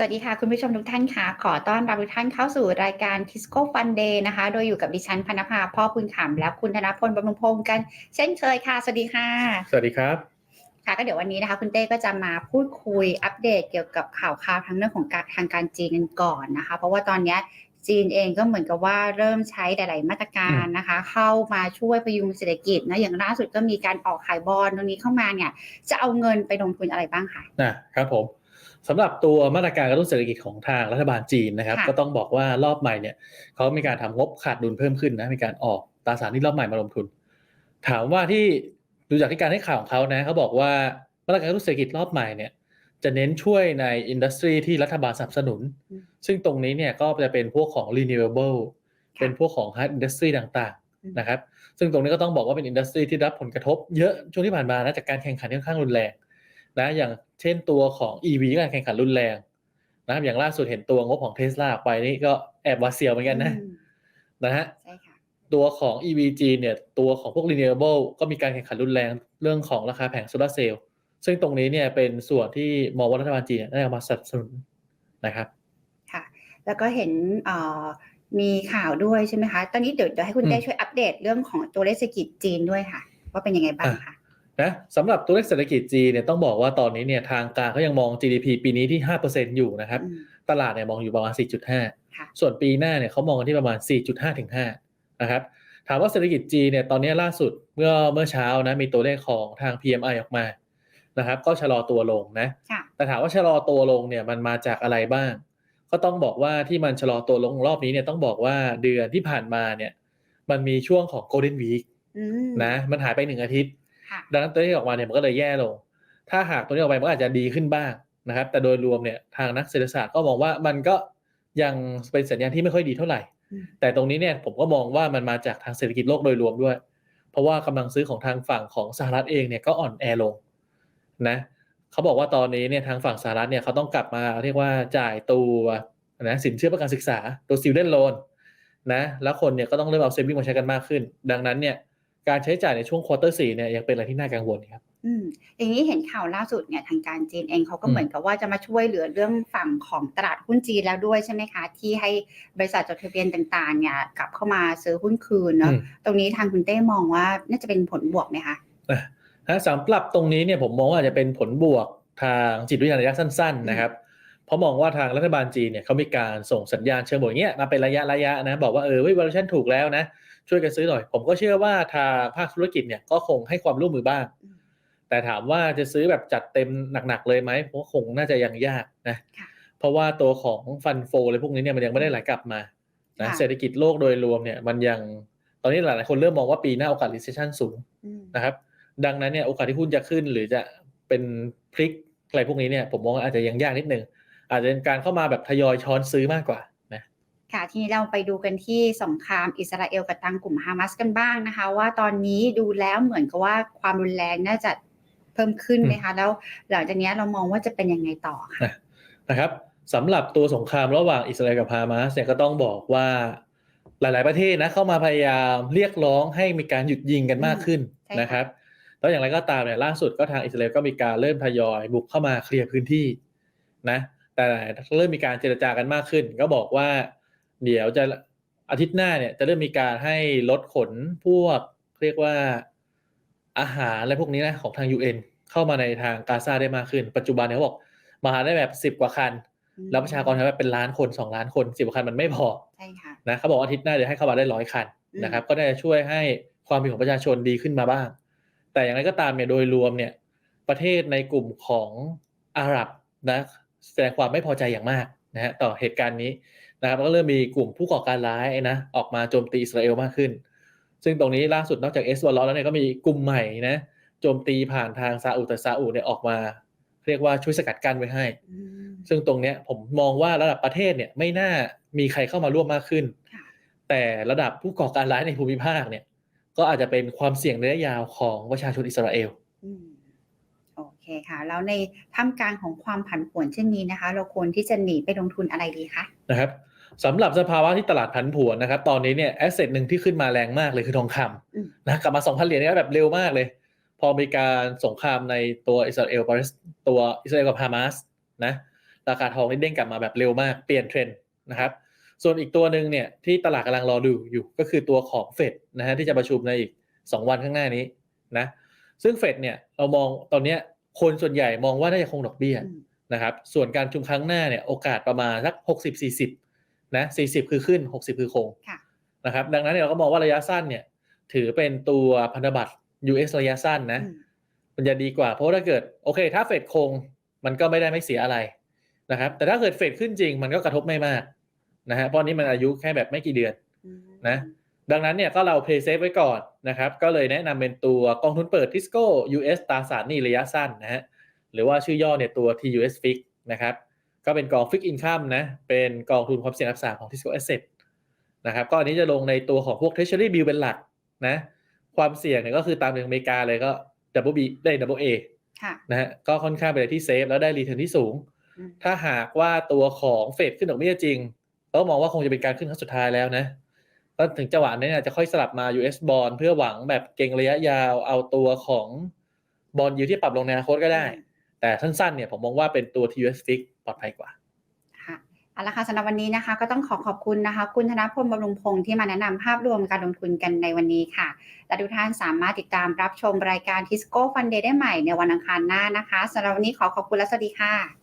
สวัสดีค่ะ คุณผู้ชมทุกท่านค่ะ ขอต้อนรับทุกท่านเข้าสู่รายการ Tisco Fun Day นะคะ โดยอยู่กับดิฉันพนภาพ่อคุณขำและคุณธนพลบำรุงพงศ์กัน เช่นเคยค่ะ สวัสดีค่ะ สวัสดีครับค่ะก็เดี๋ยววันนี้นะคะคุณเต้ก็จะมาพูดคุยอัปเดตเกี่ยวกับข่าวคราวทั้งเรื่องของการทางการจีนกันก่อนนะคะ เพราะว่าตอนเนี้ยจีนเองก็เหมือนกับว่าเริ่มใช้หลาย ๆ มาตรการนะคะ เข้ามาช่วยพยุงเศรษฐกิจนะอย่างล่าสุดก็มีการออกขายบอลตรงนี้เข้ามาเนี่ยจะเอาเงินไปลงทุนอะไรบ้างคะนะครับผม สำหรับตัวมาตรการกระตุ้นเศรษฐกิจของทางรัฐบาลจีนนะครับค่ะก็ต้องบอกว่ารอบใหม่เนี่ยเขามีการทำงบขาดดุลเพิ่มขึ้นนะมีการออกตราสารหนี้รอบใหม่มาลงทุน ถามว่าที่ดูจากที่การให้ข่าวของเขานะเขาบอกว่ามาตรการกระตุ้นเศรษฐกิจรอบใหม่เนี่ยจะเน้นช่วยในอินดัสทรีที่รัฐบาลสนับสนุนอืมซึ่งตรงนี้เนี่ยก็จะเป็นพวกของ renewable เป็นพวกของ hard industry ต่างอืมๆนะครับ ซึ่งตรงนี้ก็ต้องบอกว่าเป็นอินดัสทรีที่รับผลกระทบเยอะช่วงที่ผ่านมานะจากการแข่งขันที่ค่อนข้างรุนแรง นะอย่างเช่นตัวของ EV ก็การแข่งขันรุนแรงนะครับอย่างล่าสุดเห็นตัวงบของเทสลาออกไปนี่ก็แอบหวาดเสียวเหมือนกันนะอืมนะฮะใช่ค่ะตัวของ EV จีนเนี่ยตัวของพวก renewable ก็มีการแข่งขันรุนแรงเรื่องของราคาแผงโซลาร์เซลล์ซึ่งตรงนี้เนี่ยเป็นส่วนที่มองว่ารัฐบาลจีนเนี่ยได้เอามาสนับสนุนนะครับค่ะ แล้วก็เห็นเอ่อมีข่าวด้วยใช่ไหมคะ ตอนนี้เดี๋ยวเดี๋ยวให้คุณอืมเต้ช่วยอัปเดตเรื่องของตัวเลขเศรษฐกิจจีนด้วยค่ะ ว่าเป็นยังไงบ้างคะ นะสำหรับตัวเลขเศรษฐกิจจีนเนี่ยต้องบอกว่าตอนนี้เนี่ยทางการเขายังมอง GDP ปีนี้ที่5%อยู่นะครับอืมตลาดเนี่ยมองอยู่ประมาณ 4.5ค่ะส่วนปีหน้าเนี่ยเขามองกันที่ประมาณ 4.5ถึง5นะครับถามว่าเศรษฐกิจจีนเนี่ยตอนนี้ล่าสุดเมื่อเมื่อเช้านะมีตัวเลขของทาง PMI ออกมานะครับก็ชะลอตัวลงนะค่ะแต่ถามว่าชะลอตัวลงเนี่ยมันมาจากอะไรบ้าง ก็ต้องบอกว่าที่มันชะลอตัวลงรอบนี้เนี่ยต้องบอกว่าเดือนที่ผ่านมาเนี่ยมันมีช่วงของ Golden Week อืมนะมันหายไปหนึ่งอาทิตย์ค่ะ ดังนั้นตัวที่ออกมาเนี่ยมันก็เลยแย่ลง ถ้าหากตัวนี้ออกไปมันก็อาจจะดีขึ้นบ้างนะครับ แต่โดยรวมเนี่ยทางนักเศรษฐศาสตร์ก็มองว่ามันก็ยังเป็นสัญญาณที่ไม่ค่อยดีเท่าไหร่อืมแต่ตรงนี้เนี่ยผมก็มองว่ามันมาจากทางเศรษฐกิจโลกโดยรวมด้วย เพราะว่ากำลังซื้อของทางฝั่งของสหรัฐเองเนี่ยก็อ่อนแอลงนะเขาบอกว่าตอนนี้เนี่ยทางฝั่งสหรัฐเนี่ยเขาต้องกลับมาเรียกว่าจ่ายตัวนะสินเชื่อเพื่อการศึกษาตัว student loan นะแล้วคนเนี่ยก็ต้องเริ่มเอาเซฟวิ่งมาใช้กันมากขึ้น ดังนั้นเนี่ย การใช้จ่ายในช่วงควอเตอร์สี่เนี่ยยังเป็นอะไรที่น่ากังวลครับอืมอย่างนี้เห็นข่าวล่าสุดเนี่ยทางการจีนเองเขาก็อืมเหมือนกับว่าจะมาช่วยเหลือเรื่องฝั่งของตลาดหุ้นจีนแล้วด้วยใช่ไหมคะ ที่ให้บริษัทจดทะเบียนต่างๆเนี่ยกลับเข้ามาซื้อหุ้นคืนเนาะอืมตรงนี้ทางคุณเต้มองว่าน่าจะเป็นผลบวกไหมคะนะฮะสำหรับตรงนี้เนี่ยผมมองว่าอาจจะเป็นผลบวกทางจิตวิทยาระยะสั้น ๆ นะครับ เพราะมองว่าทางรัฐบาลจีนเนี่ยเขามีการส่งสัญญาณเชิงบวกอย่างเงี้ยมาเป็นระยะระยะนะ บอกว่าเออเว้ย valuation ถูกแล้วนะ ช่วยกันซื้อหน่อย ผมก็เชื่อว่าทางภาคธุรกิจเนี่ยก็คงให้ความร่วมมือบ้างอืมแต่ถามว่าจะซื้อแบบจัดเต็มหนักๆเลยไหมผมว่าคงน่าจะยังยากนะค่ะเพราะว่าตัวของฟันโฟอะไรพวกนี้เนี่ยมันยังไม่ได้ไหลกลับมานะค่ะเศรษฐกิจโลกโดยรวมเนี่ยมันยังตอนนี้หลายๆคนเริ่มมองว่าปีหน้าโอกาส recession สูงอืมนะครับ ดังนั้นเนี่ยโอกาสที่หุ้นจะขึ้นหรือจะเป็นพลิกอะไรพวกนี้เนี่ยผมมองว่าอาจจะยังยากนิดนึง อาจจะเป็นการเข้ามาแบบทยอยช้อนซื้อมากกว่านะค่ะทีนี้เราไปดูกันที่สงครามอิสราเอลกับทางกลุ่มฮามาสกันบ้างนะคะ ว่าตอนนี้ดูแล้วเหมือนกับว่าความรุนแรงน่าจะเพิ่มขึ้นไหมคะแล้วหลังจากนี้เรามองว่าจะเป็นยังไงต่อค่ะนะครับสำหรับตัวสงครามระหว่างอิสราเอลกับฮามาสเนี่ยก็ต้องบอกว่าหลาย ๆ ประเทศนะเข้ามาพยายามเรียกร้องให้มีการหยุดยิงกันมากขึ้นใช่ค่ะนะครับแล้วอย่างไรก็ตามเนี่ยล่าสุดก็ทางอิสราเอลก็มีการเริ่มทยอยบุกเข้ามาเคลียร์พื้นที่นะ แต่เริ่มมีการเจรจากันมากขึ้น ก็บอกว่า เดี๋ยวจะอาทิตย์หน้าเนี่ยจะเริ่มมีการให้ลดขนพวกเรียกว่าอาหารอะไรพวกนี้นะของทาง UN เข้ามาในทางกาซาได้มากขึ้น ปัจจุบันเนี่ยเขาบอกมาได้แบบสิบกว่าคัน แล้วประชากรไทยเป็นล้านคนสองล้านคนสิบกว่าคันมันไม่พอใช่ค่ะนะเขาบอกอาทิตย์หน้าเดี๋ยวให้เข้ามาได้ร้อยคันนะครับ ก็ได้ช่วยให้ความเป็นของประชาชนดีขึ้นมาบ้าง แต่อย่างไรก็ตามเนี่ยโดยรวมเนี่ยประเทศในกลุ่มของอาหรับนะ แสดงความไม่พอใจอย่างมากนะฮะต่อเหตุการณ์นี้นะครับแล้วก็เริ่มมีกลุ่มผู้ก่อการร้ายนะออกมาโจมตีอิสราเอลมากขึ้น ซึ่งตรงนี้ล่าสุดนอกจากเอสวอลแล้วเนี่ยก็มีกลุ่มใหม่นะโจมตีผ่านทางซาอุแต่ซาอุเนี่ยออกมา เรียกว่าช่วยสกัดกั้นไว้ให้อืมซึ่งตรงเนี้ยผมมองว่าระดับประเทศเนี่ยไม่น่ามีใครเข้ามาร่วมมากขึ้นค่ะแต่ระดับผู้ก่อการร้ายในภูมิภาคเนี่ย ก็อาจจะเป็นความเสี่ยงระยะยาวของประชาชนอิสราเอลอืมโอ เคค่ะ แล้วในท่ามกลางของความผันผวนเช่นนี้นะคะ เราควรที่จะหนีไปลงทุนอะไรดีคะนะครับสำหรับสภาวะที่ตลาดผันผวนนะครับ ตอนนี้เนี่ยแอสเซทหนึ่งที่ขึ้นมาแรงมากเลยคือทองคอืมำนะกลับมา 2,000 เหรียญเนี่ยแบบเร็วมากเลย พอมีการสงครามในตัวอิสราเอลปาเลสตัวอิสราเอลกับฮามาสนะราคาทองนี่เด้งกลับมาแบบเร็วมากเปลี่ยนเทรนด์นะครับ ส่วนอีกตัวหนึ่งเนี่ยที่ตลาดกำลังรอดูอยู่ก็คือตัวของเฟดนะฮะที่จะประชุมในอีก 2 วันข้างหน้านี้นะซึ่งเฟดเนี่ยเรามองตอนเนี้ย คนส่วนใหญ่มองว่าน่าจะคงดอกเบี้ยอืมนะครับ ส่วนการประชุมครั้งหน้าเนี่ยโอกาสประมาณสัก60 40นะ40คือขึ้น60คือคงค่ะนะครับ ดังนั้นเนี่ยเราก็มองว่าระยะสั้นเนี่ย ถือเป็นตัวพันธบัตร US ระยะสั้นนะอืมมันจะดีกว่าเพราะว่าถ้าเกิดโอเค ถ้าเฟดคงมันก็ไม่ได้ไม่เสียอะไรนะครับ แต่ถ้าเกิดเฟดขึ้นจริงมันก็กระทบไม่มากนะฮะเพราะนี้มันอายุแค่แบบไม่กี่เดือนอืมนะ ดังนั้นเนี่ยก็เรา play safe ไว้ก่อนนะครับ ก็เลยแนะนำเป็นตัวกองทุนเปิด Tisco US ตราสารหนี้ระยะสั้นนะฮะหรือว่าชื่อย่อเนี่ยตัว TUS Fix นะครับ ก็เป็นกอง Fix Income นะ เป็นกองทุนความเสี่ยงรักษาของ Tisco Asset นะครับ ก็อันนี้จะลงในตัวของพวก Treasury Bill เป็นหลักนะ ความเสี่ยงเนี่ยก็คือตามในอเมริกาเลยก็ Double B ได้ Double A ค่ะนะฮะก็ค่อนข้างเป็นอะไรที่เซฟแล้วได้รีเทิร์นที่สูงอืมถ้าหากว่าตัวของเฟดขึ้นดอกเบี้ยจริงเรามองว่าคงจะเป็นการขึ้นครั้งสุดท้ายแล้วนะ ก็ถึงจังหวะนี้เนี่ยจะค่อยสลับมา US bond เพื่อหวังแบบเก็งระยะยาวเอาตัวของบอลยูที่ปรับลงในอนาคตก็ได้ แต่สั้นๆเนี่ยผมมองว่าเป็นตัว TUS fix ปลอดภัยกว่าค่ะเอาละค่ะสำหรับวันนี้นะคะก็ต้องขอขอบคุณนะคะ คุณธนพลบำรุงพงศ์ที่มาแนะนำภาพรวมการลงทุนกันในวันนี้ค่ะ และทุกท่านสามารถติดตามรับชมรายการ Tisco Fun Day ได้ใหม่ในวันอังคารหน้านะคะสำหรับวันนี้ขอขอบคุณและสวัสดีค่ะ